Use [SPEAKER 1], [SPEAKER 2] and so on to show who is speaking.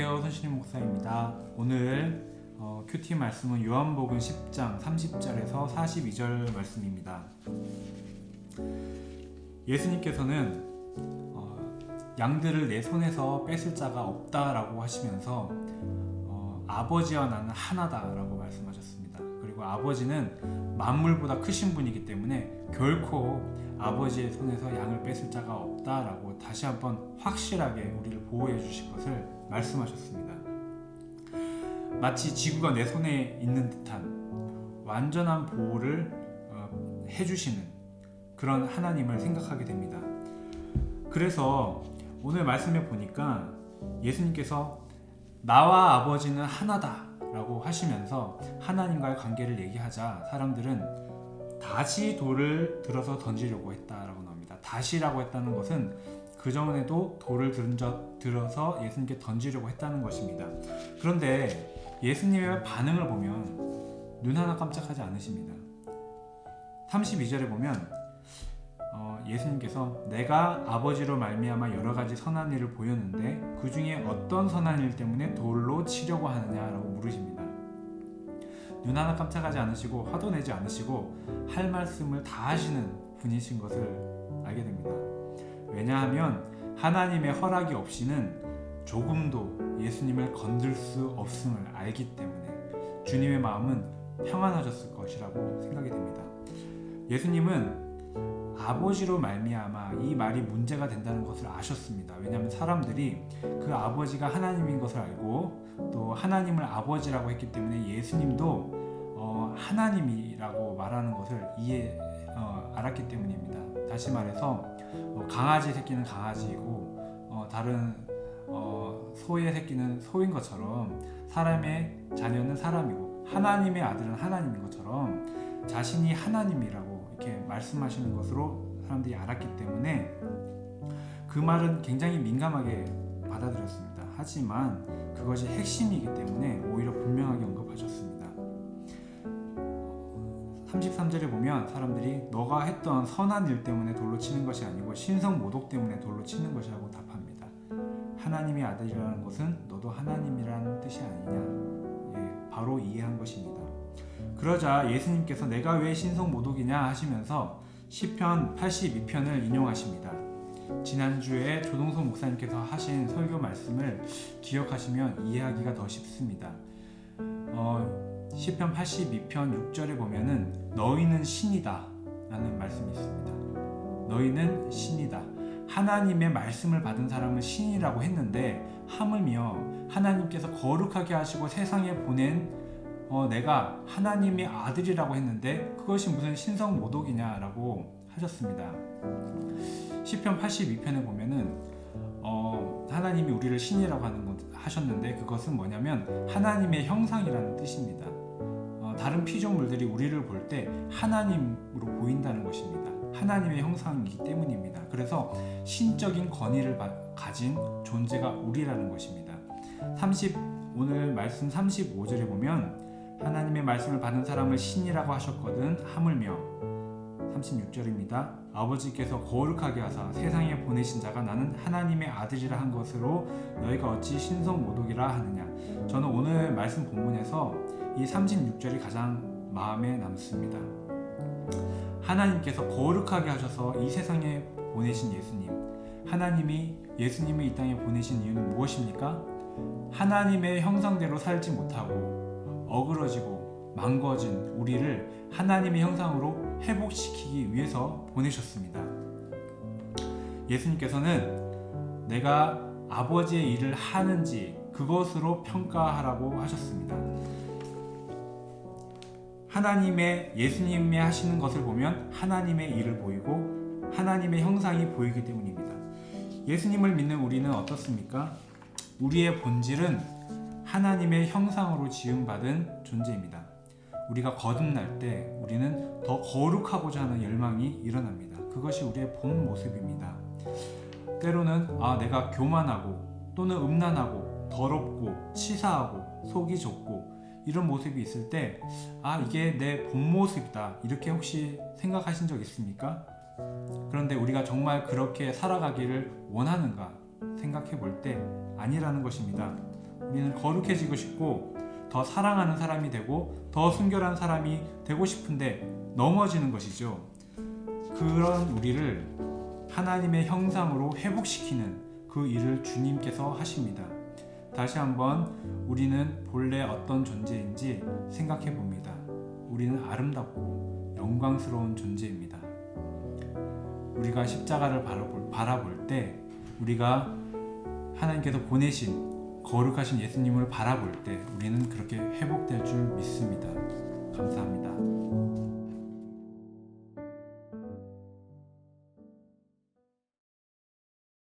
[SPEAKER 1] 선신임 목사입니다. 오늘 어, 큐티 말씀은 요한복음 10장 30절에서 42절 말씀입니다. 예수님께서는 어, 양들을 내 손에서 뺏을 자가 없다라고 하시면서 어, 아버지와 나는 하나다라고 말씀하셨습니다. 그리고 아버지는 만물보다 크신 분이기 때문에 결코 아버지의 손에서 양을 뺏을 자가 없다라고 다시 한번 확실하게 우리를 보호해 주실 것을 말씀하셨습니다. 마치 지구가 내 손에 있는 듯한 완전한 보호를 어, 해주시는 그런 하나님을 생각하게 됩니다. 그래서 오늘 말씀에 보니까 예수님께서 나와 아버지는 하나다 라고 하시면서 하나님과의 관계를 얘기하자 사람들은 다시 돌을 들어서 던지려고 했다라고 나옵니다. 다시라고 했다는 것은 그 전에도 돌을 들어서 예수님께 던지려고 했다는 것입니다. 그런데 예수님의 반응을 보면 눈 하나 깜짝하지 않으십니다. 32절에 보면 어, 예수님께서 내가 아버지로 말미암아 여러 가지 선한 일을 보였는데 그 중에 어떤 선한 일 때문에 돌로 치려고 하느냐라고 물으십니다. 눈 하나 깜짝하지 않으시고 화도 내지 않으시고 할 말씀을 다 하시는 분이신 것을 알게 됩니다. 왜냐하면 하나님의 허락이 없이는 조금도 예수님을 건들 수 없음을 알기 때문에 주님의 마음은 평안하셨을 것이라고 생각이 됩니다. 예수님은 아버지로 말미암아 이 말이 문제가 된다는 것을 아셨습니다. 왜냐하면 사람들이 그 아버지가 하나님인 것을 알고 또 하나님을 아버지라고 했기 때문에 예수님도 어, 하나님이라고 말하는 것을 이해 어, 알았기 때문입니다. 다시 말해서 어, 강아지 새끼는 강아지이고 어, 다른 어, 소의 새끼는 소인 것처럼 사람의 자녀는 사람이고 하나님의 아들은 하나님인 것처럼 자신이 하나님이라고 말씀하시는 것으로 사람들이 알았기 때문에 그 말은 굉장히 민감하게 받아들였습니다. 하지만 그것이 핵심이기 때문에 오히려 분명하게 언급하셨습니다. 33절에 보면 사람들이 너가 했던 선한 일 때문에 돌로 치는 것이 아니고 신성 모독 때문에 돌로 치는 것이라고 답합니다. 하나님의 아들이라는 것은 너도 하나님이라는 뜻이 아니냐. 예, 바로 이해한 것입니다. 그러자 예수님께서 내가 왜 신성 모독이냐 하시면서 시편 82편을 인용하십니다. 지난주에 조동석 목사님께서 하신 설교 말씀을 기억하시면 이해하기가 더 쉽습니다. 어, 시편 82편 6절에 보면은 너희는 신이다 라는 말씀이 있습니다. 너희는 신이다. 하나님의 말씀을 받은 사람은 신이라고 했는데 하물며 하나님께서 거룩하게 하시고 세상에 보낸 어, 내가 하나님의 아들이라고 했는데 그것이 무슨 신성 모독이냐라고 하셨습니다. 시편 82편에 보면은 어, 하나님이 우리를 신이라고 하는 것 하셨는데 그것은 뭐냐면 하나님의 형상이라는 뜻입니다. 어, 다른 피조물들이 우리를 볼 때 하나님으로 보인다는 것입니다. 하나님의 형상이기 때문입니다. 그래서 신적인 권위를 가진 존재가 우리라는 것입니다. 30 오늘 말씀 35절에 보면 하나님의 말씀을 받은 사람을 신이라고 하셨거든 하물며 36절입니다. 아버지께서 거룩하게 하사 세상에 보내신 자가 나는 하나님의 아들이라 한 것으로 너희가 어찌 신성 모독이라 하느냐. 저는 오늘 말씀 본문에서 이 36절이 가장 마음에 남습니다. 하나님께서 거룩하게 하셔서 이 세상에 보내신 예수님. 하나님이 예수님을 이 땅에 보내신 이유는 무엇입니까? 하나님의 형상대로 살지 못하고 어그러지고 망거진 우리를 하나님의 형상으로 회복시키기 위해서 보내셨습니다. 예수님께서는 내가 아버지의 일을 하는지 그것으로 평가하라고 하셨습니다. 하나님의 예수님이 하시는 것을 보면 하나님의 일을 보이고 하나님의 형상이 보이기 때문입니다. 예수님을 믿는 우리는 어떻습니까? 우리의 본질은 하나님의 형상으로 지음받은 존재입니다. 우리가 거듭날 때 우리는 더 거룩하고자 하는 열망이 일어납니다. 그것이 우리의 본 모습입니다. 때로는 아 내가 교만하고 또는 음란하고 더럽고 치사하고 속이 좁고 이런 모습이 있을 때, 아, 이게 내 본 모습이다. 이렇게 혹시 생각하신 적 있습니까? 그런데 우리가 정말 그렇게 살아가기를 원하는가 생각해 볼 때 아니라는 것입니다. 우리는 거룩해지고 싶고 더 사랑하는 사람이 되고 더 순결한 사람이 되고 싶은데 넘어지는 것이죠. 그런 우리를 하나님의 형상으로 회복시키는 그 일을 주님께서 하십니다. 다시 한번 우리는 본래 어떤 존재인지 생각해 봅니다. 우리는 아름답고 영광스러운 존재입니다. 우리가 십자가를 바라볼, 때 우리가 하나님께서 보내신 거룩하신 예수님을 바라볼 때 우리는 그렇게 회복될 줄 믿습니다. 감사합니다.